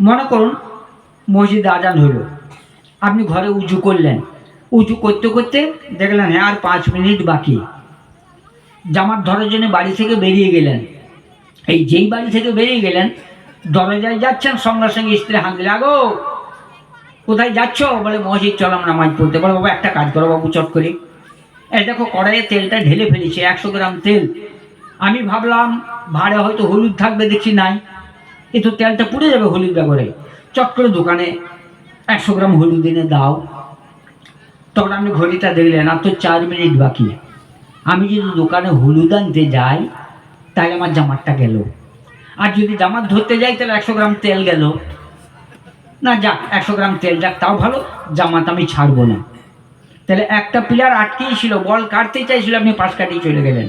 মনে করুন, মসজিদে আজান হলো আপনি ঘরে উঁচু করলেন। উঁচু করতে করতে দেখলেন হ্যাঁ আর পাঁচ মিনিট বাকি। জামার ধরার জন্য বাড়ি থেকে বেরিয়ে গেলেন। এই যেই বাড়ি থেকে বেরিয়ে গেলেন, দরজায় যাচ্ছেন, সঙ্গে সঙ্গে স্ত্রী হাত দিলে আগো, কোথায় যাচ্ছ? বলে, মসজিদ চলাম, নামাজ পড়তে। বলে, বাবা, একটা কাজ করো বাবু, চট করে। এই দেখো, কড়াইয়ে তেলটা ঢেলে ফেলেছে, একশো গ্রাম তেল। আমি ভাবলাম, ভাড়ে হয়তো হলুদ থাকবে, দেখছি নাই। এ তো তেলটা পুড়ে যাবে হলুদ করে চট করে দোকানে একশো গ্রাম হলুদ এনে দাও। তখন আপনি ঘড়িটা দেখলেন, আর তো চার মিনিট বাকি। আমি যদি দোকানে হলুদ আনতে যাই তাহলে আমার জামারটা গেল। আর যদি জামার ধরতে যাই, তাহলে একশো গ্রাম তেল গেল। না যাক, একশো গ্রাম তেল যাক, তাও ভালো জামাত আমি ছাড়বো না। তাহলে একটা প্লেয়ার আটকেই ছিল, বল কাটতেই চাইছিল, আপনি পাশ কাটিয়ে চলে গেলেন।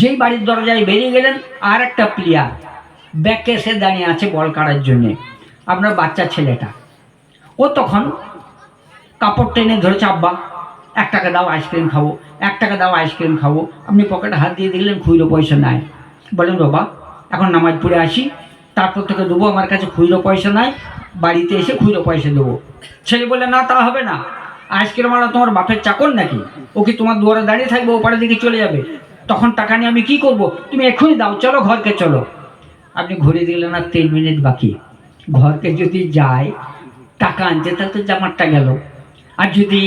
যেই বাড়ির দরজায় বেরিয়ে গেলেন, আর একটা প্লেয়ার ব্যাকে এসে দাঁড়িয়ে আছে বল কাটার জন্যে। আপনার বাচ্চা ছেলেটা। ও তখন কাপড় টেনে ধরেছে, আব্বা, এক টাকা দাও, আইসক্রিম খাব, এক টাকা দাও, আইসক্রিম খাব। আপনি পকেটে হাত দিয়ে দিলেন খুচরো পয়সা নাই। বলেন বাবা, এখন নামাজ পড়ে আসি, তারপর থেকে দেবো, আমার কাছে খুচরো পয়সা নাই, বাড়িতে এসে খুচরো পয়সা দেবো। ছেলে বলে না, তা হবে না। আইসক্রিম আলা তোমার বাপের চাকর নাকি? ও কি তোমার দুয়ারে দাঁড়িয়ে থাকবে ওপারের দিকে চলে যাবে? তখন টাকা নিয়ে আমি কি করব? তুমি এক্ষুনি দাও, চলো, ঘরকে চলো। আপনি ঘুরে দিলেন আর তিন মিনিট বাকি। ঘরকে যদি যায় টাকা আনতে তাহলে তো জামারটা গেল। আর যদি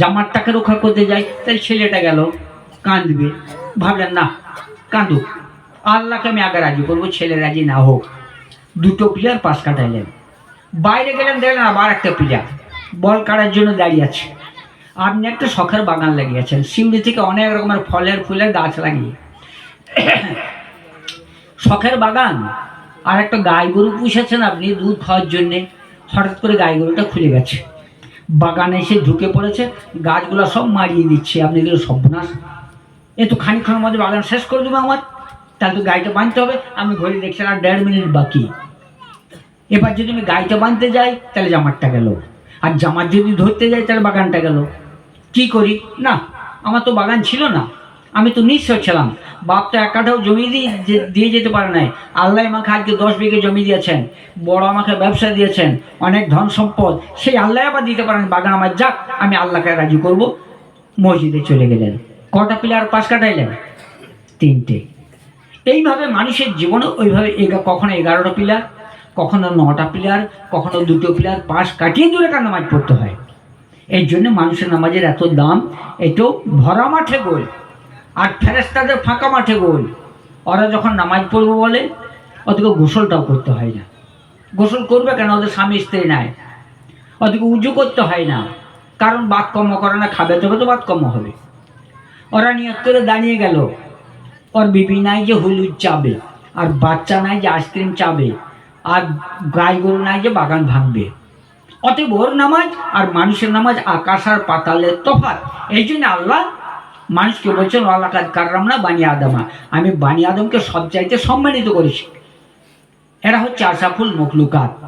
জামার টাকা রক্ষা করতে যাই, তাহলে ছেলেটা গেল, কাঁদবে। ভাবলেন, না, কাঁদুক। আল্লাহকে আমি আগে রাজি করব, ছেলে রাজি না হোক। দুটো প্লেয়ার পাশ কাটাইলেন। বাইরে গেলেন, দেখলেন আবার একটা প্লেয়ার বল কাটার জন্য দাঁড়িয়ে আছে। আপনি একটা শখের বাগান লাগিয়েছেন। শিউড়ি থেকে অনেক রকমের ফলের ফুলের গাছ লাগিয়ে। শখের বাগান। আর একটা গাই গরু পুষেছেন আপনি দুধ খাওয়ার জন্যে। হঠাৎ করে গাই গরুটা খুলে গেছে। বাগানে এসে ঢুকে পড়েছে, গাছগুলো সব মারিয়ে দিচ্ছে। আপনি দিল সর্বনাশ। এ তো খানিক্ষণের মধ্যে বাগান শেষ করে দেবো আমার। তাহলে তো গাড়িটা বাঁধতে হবে। আমি ঘড়ি দেখছি আর দেড় মিনিট বাকি। এবার যদি আমি গাড়িটা বাঁধতে যাই, তাহলে জামারটা গেল। আর জামার যদি ধরতে যাই, তাহলে বাগানটা গেল। কি করি? না, আমার তো বাগান ছিল না। আমি তো নিঃস্ব ছিলাম। বাপ তো এক কাঠাও জমি দিয়ে দিয়ে যেতে পারে নাই। আল্লাহ আমাকে আজকে দশ বিঘে জমি দিয়েছেন। বড় আমাকে ব্যবসা দিয়েছেন। অনেক ধন সম্পদ। সেই আল্লাহ আবার দিতে পারেন। বাগান আমার যাক, আমি আল্লাহকে রাজি করব। মসজিদে চলে গেলেন। কটা পিলার পাশ কাটাইলেন? তিনটে। এইভাবে মানুষের জীবনে ওইভাবে কখনো এগারোটা পিলার, কখনো নটা পিলার, কখনো দুটো পিলার পাশ কাটিয়ে দূরে কার নামাজ পড়তে হয়? এই জন্য মানুষের নামাজের এত দাম এটাও ভরা মাঠে গোল। আর ফেরেস্তাদের ফাঁকা মাঠে গোল। ওরা যখন নামাজ পড়ব বলে, ওদেরকে গোসলটাও করতে হয় না। গোসল করবে কেন? ওদের স্বামী স্ত্রী নাই। ওদেরকে উজু করতে হয় না। কারণ বাদ কর্ম করে না, খাবে তবে তো বাদ কর্ম হবে। ওরা নিয়ত করে দাঁড়িয়ে গেল। ওর বিবি নাই যে হলুদ চাবে, আর বাচ্চা নাই যে আইসক্রিম চাবে, আর গাই গরু নাই যে বাগান ভাঙবে। অতএব ওর নামাজ আর মানুষের নামাজ আকাশ আর পাতালের তফাৎ। এই জন্য আল্লাহ মানুষকে বলছেন, আল্লাহ কাজ কাররাম না, বানি আদমা। আমি বানি আদমকে সব চাইতে সম্মানিত করেছি। এরা হচ্ছে আশাফুল মখলুকাত।